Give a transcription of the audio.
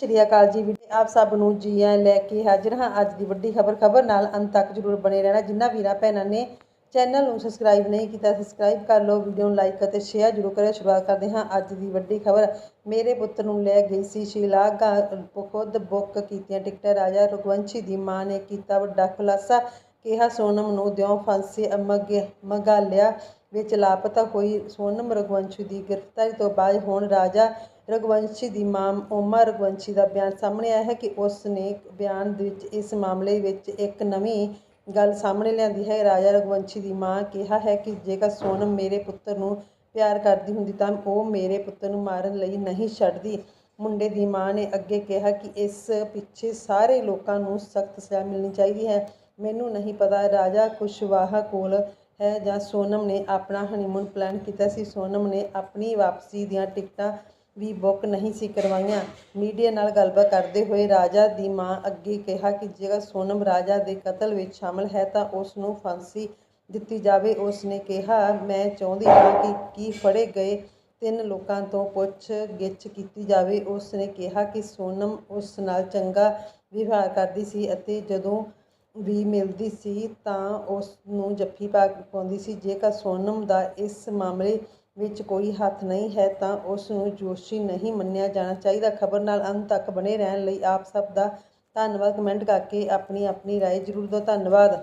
ਸ਼੍ਰੀ ਅਕਾਲ ਜੀ ਵੀਡੀਓ ਆਪ ਸਭ ਨੂੰ ਜੀ ਆਇਆਂ ਲੈ ਕੇ ਹਾਜ਼ਰ ਹਾਂ। ਅੱਜ ਦੀ ਵੱਡੀ ਖਬਰ ਖਬਰ ਨਾਲ ਅੰਤ ਤੱਕ ਜਰੂਰ ਬਣੇ ਰਹਿਣਾ। ਜਿੰਨਾ ਵੀਰਾਂ ਭੈਣਾਂ ਨੇ ਚੈਨਲ ਨੂੰ ਸਬਸਕ੍ਰਾਈਬ ਨਹੀਂ ਕੀਤਾ ਸਬਸਕ੍ਰਾਈਬ ਕਰ ਲਓ ਵੀਡੀਓ ਨੂੰ ਲਾਈਕ ਅਤੇ ਸ਼ੇਅਰ ਜਰੂਰ ਕਰਿਓ। ਸ਼ੁਰੂਆਤ ਕਰਦੇ ਹਾਂ ਅੱਜ ਦੀ ਵੱਡੀ ਖਬਰ। ਮੇਰੇ ਪੁੱਤਰ ਨੂੰ ਲੈ ਗਈ ਸੀ ਸ਼ੀਲਾਗਾ ਖੁਦ ਬੁੱਕ ਕੀਤੀਆਂ ਟਿਕਟਾਂ। ਰਾਜਾ ਰਘੁਵੰਸ਼ੀ ਦੀ ਮਾਂ ਨੇ ਕੀਤਾ ਵੱਡਾ ਖੁਲਾਸਾ। ਕਿਹਾ, ਸੋਨਮ ਨੂੰ ਦਿਓ ਫਾਂਸੀ ਮਗਾਲਿਆ ਵਿੱਚ ਲਾਪਤਾ ਹੋਈ ਸੋਨਮ ਰਘੁਵੰਸ਼ੀ ਦੀ ਗ੍ਰਿਫਤਾਰੀ ਤੋਂ ਬਾਅਦ ਹੁਣ ਰਾਜਾ ਰਘੁਵੰਸ਼ੀ ਦੀ ਮਾਂ ਓਮਾ ਰਘੁਵੰਸ਼ੀ ਦਾ ਬਿਆਨ ਸਾਹਮਣੇ ਆਇਆ ਹੈ ਕਿ ਉਸ ਨੇ ਬਿਆਨ ਵਿੱਚ ਇਸ ਮਾਮਲੇ ਵਿੱਚ ਇੱਕ ਨਵੀਂ ਗੱਲ ਸਾਹਮਣੇ ਲਿਆਂਦੀ ਹੈ। ਰਾਜਾ ਰਘੁਵੰਸ਼ੀ ਦੀ ਮਾਂ ਕਿਹਾ ਹੈ ਕਿ ਜੇਕਰ ਸੋਨਮ ਮੇਰੇ ਪੁੱਤਰ ਨੂੰ ਪਿਆਰ ਕਰਦੀ ਹੁੰਦੀ ਤਾਂ ਉਹ ਮੇਰੇ ਪੁੱਤਰ ਨੂੰ ਮਾਰਨ ਲਈ ਨਹੀਂ ਛੱਡਦੀ। ਮੁੰਡੇ ਦੀ ਮਾਂ ਨੇ ਅੱਗੇ ਕਿਹਾ ਕਿ ਇਸ ਪਿੱਛੇ ਸਾਰੇ ਲੋਕਾਂ ਨੂੰ ਸਖਤ ਸਜ਼ਾ ਮਿਲਣੀ ਚਾਹੀਦੀ ਹੈ। ਮੈਨੂੰ ਨਹੀਂ ਪਤਾ ਰਾਜਾ ਕੁਸ਼ਵਾਹਾ ਕੋਲ ਹੈ ਜਾਂ ਸੋਨਮ ਨੇ ਆਪਣਾ ਹਨੀਮੂਨ ਪਲਾਨ ਕੀਤਾ ਸੀ। ਸੋਨਮ ਨੇ ਆਪਣੀ ਵਾਪਸੀ ਦੀਆਂ ਟਿਕਟਾਂ ਵੀ ਬੁੱਕ ਨਹੀਂ ਸੀ ਕਰਵਾਈਆਂ। ਮੀਡੀਆ ਨਾਲ ਗੱਲਬਾਤ ਕਰਦੇ ਹੋਏ ਰਾਜਾ ਦੀ ਮਾਂ ਅੱਗੇ ਕਿਹਾ ਕਿ ਜੇਕਰ ਸੋਨਮ ਰਾਜਾ ਦੇ ਕਤਲ ਵਿੱਚ ਸ਼ਾਮਲ ਹੈ ਤਾਂ ਉਸ ਨੂੰ ਫਾਂਸੀ ਦਿੱਤੀ ਜਾਵੇ। ਉਸ ਨੇ ਕਿਹਾ, ਮੈਂ ਚਾਹੁੰਦੀ ਹਾਂ ਕਿ ਕੀ ਫੜੇ ਗਏ ਤਿੰਨ ਲੋਕਾਂ ਤੋਂ ਪੁੱਛ ਗਿੱਛ ਕੀਤੀ ਜਾਵੇ। ਉਸ ਨੇ ਕਿਹਾ ਕਿ ਸੋਨਮ ਉਸ ਨਾਲ ਚੰਗਾ ਵਿਵਹਾਰ ਕਰਦੀ ਸੀ ਅਤੇ ਜਦੋਂ ਵੀ ਮਿਲਦੀ ਸੀ ਤਾਂ ਉਸ ਨੂੰ ਜੱਫੀ ਪਾ ਪਾਉਂਦੀ ਸੀ। ਜੇਕਰ ਸੋਨਮ ਦਾ ਇਸ ਮਾਮਲੇ ਵਿੱਚ ਕੋਈ ਹੱਥ ਨਹੀਂ ਹੈ ਤਾਂ ਉਸ ਨੂੰ ਦੋਸ਼ੀ ਨਹੀਂ ਮੰਨਿਆ ਜਾਣਾ ਚਾਹੀਦਾ ਖਬਰ ਨਾਲ ਅੰਤ ਤੱਕ ਬਣੇ ਰਹਿਣ ਲਈ ਆਪ ਸਭ ਦਾ ਧੰਨਵਾਦ ਕਮੈਂਟ ਕਰਕੇ ਆਪਣੀ ਆਪਣੀ رائے ਜ਼ਰੂਰ ਦਿਓ ਧੰਨਵਾਦ